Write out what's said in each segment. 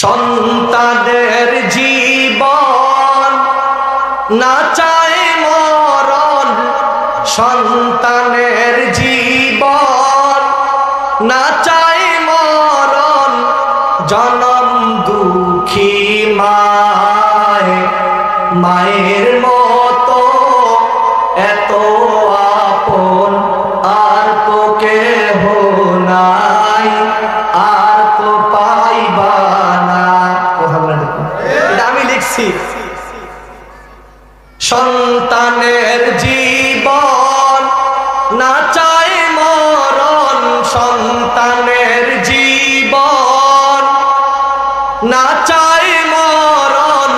সন্তানের জীবন, না চায় মরণ, সন্তানের জীবন, না চায় মরণ, জনম দুঃখী মায়, মায়ের মতো লিখছি সন্তানের জীবন না চায় মরণ, সন্তানের জীবন না চায় মরণ,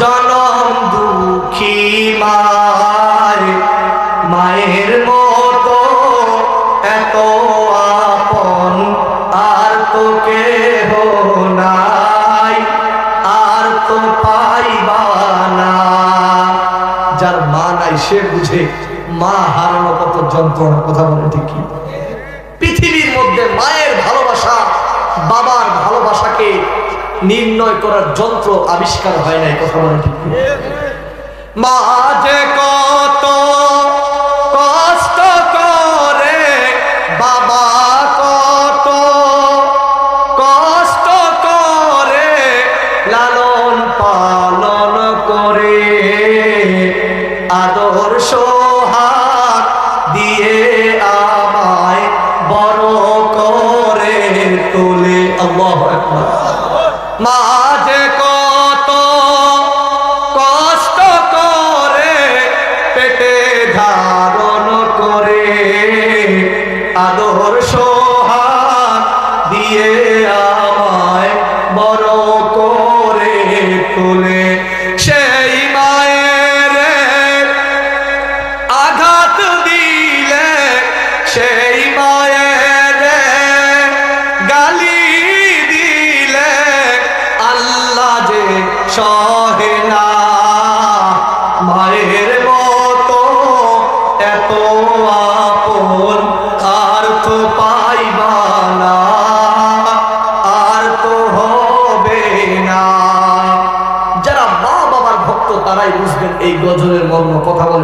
জনম দুঃখী মায়, মায়ের সে বুঝে মা হারানো কত যন্ত্রণা কথা বলে ঠিক পৃথিবীর মধ্যে মায়ের ভালোবাসা, বাবার ভালোবাসাকে নির্ণয় করার যন্ত্র আবিষ্কার হয় নাই, কথা বলে ঠিক? মা যে কত কষ্ট করে, বাবা কত কষ্ট করে লালন পালন করে আদর সোহাগ দিয়ে আমায় বড় করে তোলে। আল্লাহ মা যে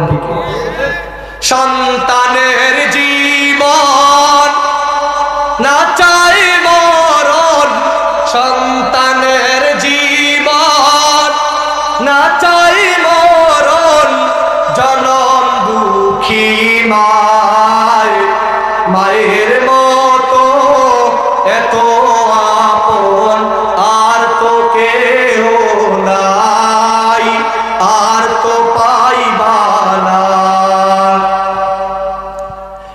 ঠিক সন্তানের জীবন না চাই মরণ। সন্তানের জীবন না চাই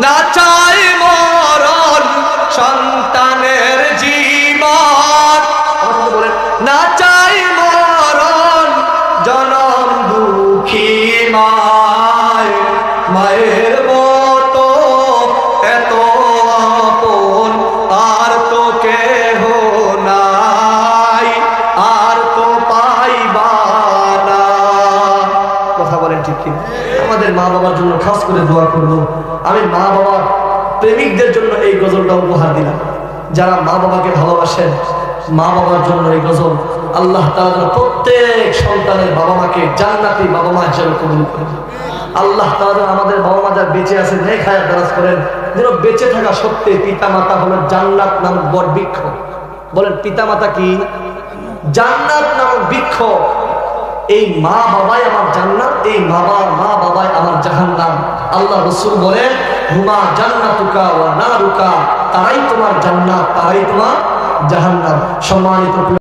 না চাই মরণ সন্তানের জীবন। না চাই মরণ জনম দুঃখী মায় মায়ের মা বাবার জন্য খাস করে দোয়া করব আমি মা বাবার প্রেমিকদের জন্য এই গজলটা উপহার দিলাম। যারা মা বাবাকে ভালোবাসেন, মা বাবার জন্য এই গজল আল্লাহ যেন প্রত্যেক সন্তানের বাবা মাকে জান্নাতি বাবা মা হিসেবে কবুল করেন। আল্লাহ যেন আমাদের বাবা মা যারা বেঁচে আছে, নেক হায়াত দারাজ করেন। যেন বেঁচে থাকা সত্ত্বে পিতা মাতা হলো জান্নাত নামক বট বৃক্ষ। বলেন পিতা মাতা কি? জান্নাত নামক বৃক্ষ। এই মা বাবাই আমার জান্নাত, এই বাবা, মা বাবাই আমার জাহান্নাম। আল্লাহ রসুল বলেন, হুমা জান্নাতুকা ওয়া নারুকা তারাই তোমার জান্নাত, তারাই তোমার জাহান্নাম। সম্মানিত